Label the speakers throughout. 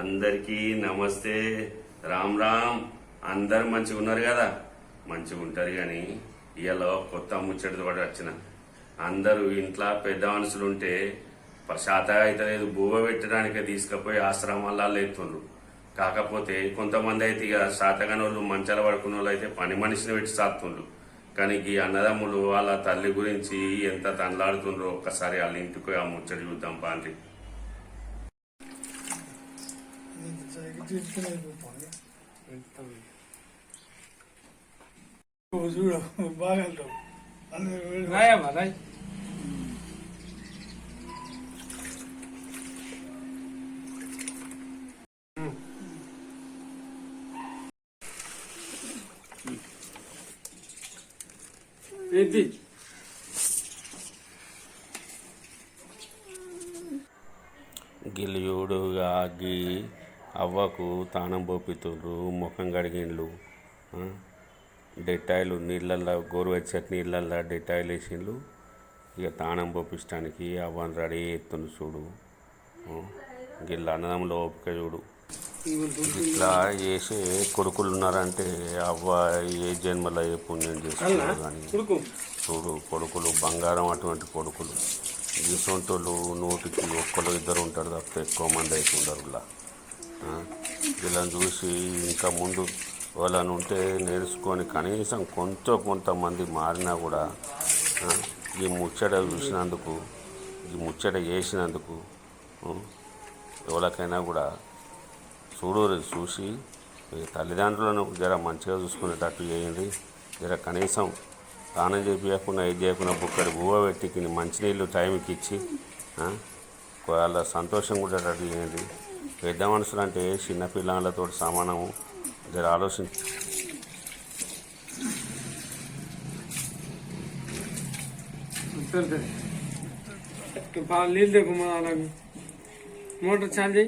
Speaker 1: అందరికీ నమస్తే. రామ్ రామ్. అందరు మంచిగా ఉన్నారు కదా? మంచిగా ఉంటారు కానీ ఇలా కొత్త ముచ్చటితో కూడా వచ్చిన. అందరూ ఇంట్లో పెద్ద మనుషులు ఉంటే శాతగా అయితే లేదు బువ్వ పెట్టడానికి తీసుకుపోయి ఆశ్రమాలలో ఎత్తుండ్రు కాకపోతే కొంతమంది అయితే ఇక శాతగాని వాళ్ళు మంచాల పడుకున్న వాళ్ళు అయితే పని మనిషిని పెట్టి సాత్తుండ్రు కానీ ఈ అన్నదమ్ములు వాళ్ళ తల్లి గురించి ఎంత తండ్లాడుతుండ్రో ఒక్కసారి వాళ్ళ ఇంటికి ఆ ముచ్చట చూద్దాం పాండ్రి.
Speaker 2: చూడు బాగా వెళ్తావు
Speaker 3: రాయమ్మా
Speaker 1: గిలియుడుగా గీ అవ్వకు తానం పోపితుండ్రు ముఖం కడిగిండ్లు? డెటాయిలు నీళ్ళల్లో గోరువెచ్చటి నీళ్ళల్లో డెటాయిల్ వేసిండ్లు ఇక తానం పోపించడానికి అవ్వని రెడీ ఎత్తుండు చూడు? గిళ్ళ అన్నదమ్ముల ఓపిక చూడు ఇట్లా చేసే కొడుకులు ఉన్నారంటే అవ్వ ఏ జన్మలో ఏ పుణ్యం చేస్తున్నారు కానీ
Speaker 3: కొడుకు
Speaker 1: చూడు కొడుకులు బంగారం అటువంటి కొడుకులు గీసొంటోళ్ళు నూటికి ఒక్కరు ఇద్దరు ఉంటారు తప్ప ఎక్కువ మంది అయితే ఉండరు? వీళ్ళని చూసి ఇంకా ముందు వాళ్ళని ఉంటే నేర్చుకొని కనీసం కొంత కొంతమంది మారినా కూడా ఈ ముచ్చట చూసినందుకు ఈ ముచ్చట చేసినందుకు ఎవరికైనా కూడా చూడు చూసి తల్లిదండ్రులను జర మంచిగా చూసుకునేటట్టు చేయండి. జర కనీసం స్నానం చేపించకుండా ఇది చేయకుండా బుక్కడి బువ్వ పెట్టి మంచినీళ్ళు టైంకి ఇచ్చి వాళ్ళ సంతోషం కూడా రెడీ చేయండి. పెద్ద మనుషులు అంటే చిన్న పిల్లలతో సమానము జర
Speaker 3: ఆలోచన బాగా నీళ్ళు మోటార్ చాలు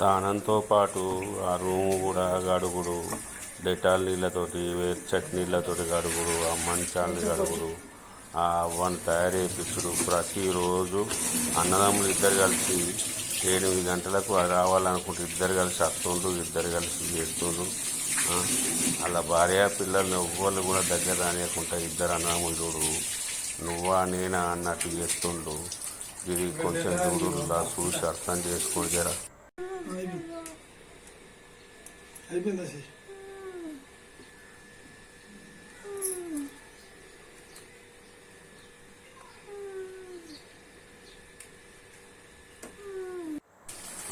Speaker 1: తానంతో పాటు ఆ రూము కూడా గడుగుడు. డెటాల్ నీళ్ళతోటి వేర్చట్ నీళ్ళతోటి గడుగుడు ఆ మంచాలని గడుగుడు ఆ అవ్వను తయారు చేపించుడు ప్రతిరోజు అన్నదమ్ములు ఇద్దరు కలిసి ఎనిమిది గంటలకు రావాలనుకుంటే ఇద్దరు కలిసి వస్తుండ్రు ఇద్దరు కలిసి చేస్తుండ్రు. అలా భార్య పిల్లల్ని ఎవ్వరు కూడా దగ్గర రానియకుండా ఇద్దరు అన్నదమ్ములు చూడు నువ్వా నేనా అన్నట్టు చేస్తుండ్రు. ఇది కొంచెం చూడు ఇలా చూసి అర్థం చేసుకొని జరా.
Speaker 2: అయిపోయిందా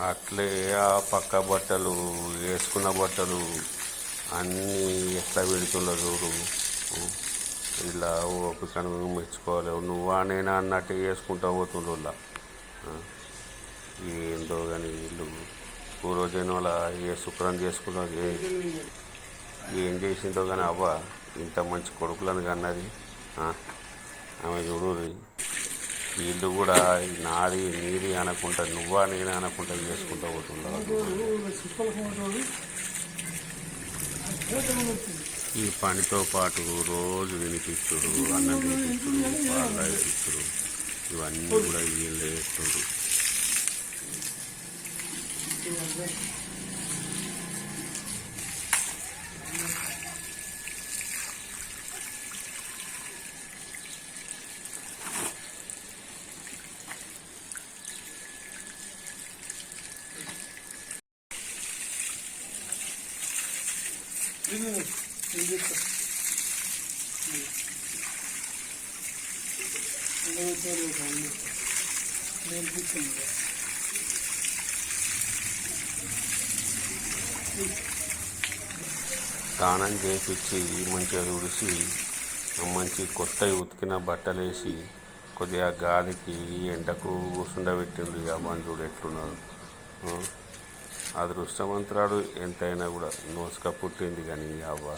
Speaker 1: అట్లే ఆ పక్క బట్టలు వేసుకున్న బట్టలు అన్నీ ఎట్లా పెడుతుండో చూడు. ఇలా ఓపికను మెచ్చుకోవాలి. నువ్వా నేను అన్నట్టు వేసుకుంటా పోతుండ్రు ఇలా ఏందో కానీ వీళ్ళు. పూర్వజన్ వాళ్ళ ఏ శుక్రం చేసుకున్నా ఏ- ఏం చేసిందో కానీ అవ్వ ఇంత మంచి కొడుకులను కన్నది. ఆమె చూడు వీళ్ళు కూడా నాది నీది అనకుండా నువ్వా నేనే అనకుండా చేసుకుంటా పోతుండవు ఈ పనితో పాటు రోజు వినిపిస్తుడు అన్నం తినిపిస్తుడు పాలు తాగిపిస్తుడు ఇవన్నీ కూడా వీళ్ళు చేస్తుండ్రు. స్నానం చేసిచ్చి మంచిగా తుడిచి మంచి కొత్త ఉతికిన బట్టలు వేసి కొద్దిగా గాలికి ఎండకు కూర్చుండబెట్టిండు ఇక మంజుడు ఎట్లున్నారు అదృష్టవంతురాడు ఎంతైనా కూడా నోసుక పుట్టింది కానీ అవ్వ.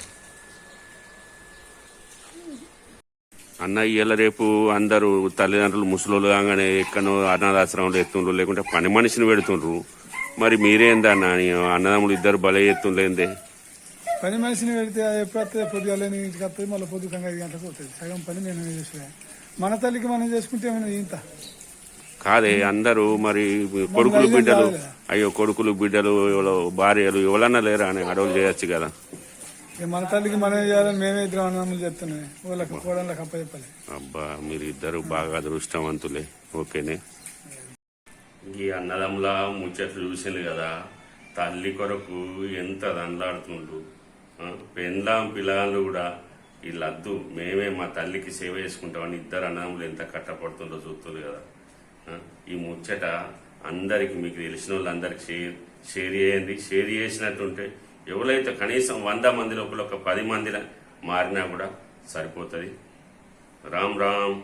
Speaker 1: అన్న ఇయ్యాల రేపు అందరూ తల్లిదండ్రులు ముసలోళ్ళు కాగానే ఎక్కడో అనాథాశ్రమంలో ఎత్తుండ్రు లేకుంటే పని మనిషిని పెడుతుండ్రు. మరి మీరేందన్న? అన్నదమ్ములు ఇద్దరు బలే ఎత్తుండేందే
Speaker 2: పని మనిషిని పెడితే అది ఎప్పుడు వస్తుంది పొద్దుగాల ఇంటికి వస్తుంది మళ్ళీ పొద్దుకంగా ఐదు గంటలకు పోతుంది సగం పని నేను చేసిన మన తల్లికి మనం చేసుకుంటే ఏమైనా ఇంత
Speaker 1: కాదే అందరూ మరి కొడుకులు బిడ్డలు. అయ్యో కొడుకులు బిడ్డలు ఎవరో భార్యలు ఎవరన్నా లేరా అని అడవులు చేయొచ్చు కదా.
Speaker 2: మన తల్లికి మనం చేయాలని మేమే ఇద్దరు అన్నములు చెప్తున్నాయి వాళ్ళకి కోడళ్ళకి అప్ప చెప్పాలి
Speaker 1: అబ్బా మీరు ఇద్దరు బాగా అదృష్టవంతులే. ఓకేనే? ఈ అన్నదమ్ముల ముచ్చట్లు చూసింది కదా. తల్లి కొరకు ఎంత దండలాడుతుండ్రు. ఆ, పెండ్లాం పిల్లలు కూడా వీళ్ళద్దు మేమే మా తల్లికి సేవ చేసుకుంటామని ఇద్దరు అన్నదమ్ములు ఎంత కట్టపడుతుండో చూస్తుంది కదా. ఈ ముచ్చట అందరికి మీకు తెలిసిన వాళ్ళందరికి షేర్ షేర్ చేయండి. షేర్ చేసినట్టుంటే ఎవరైతే కనీసం వంద మంది లోపల ఒక పది మందిలా మారినా కూడా సరిపోతుంది. రామ్ రామ్.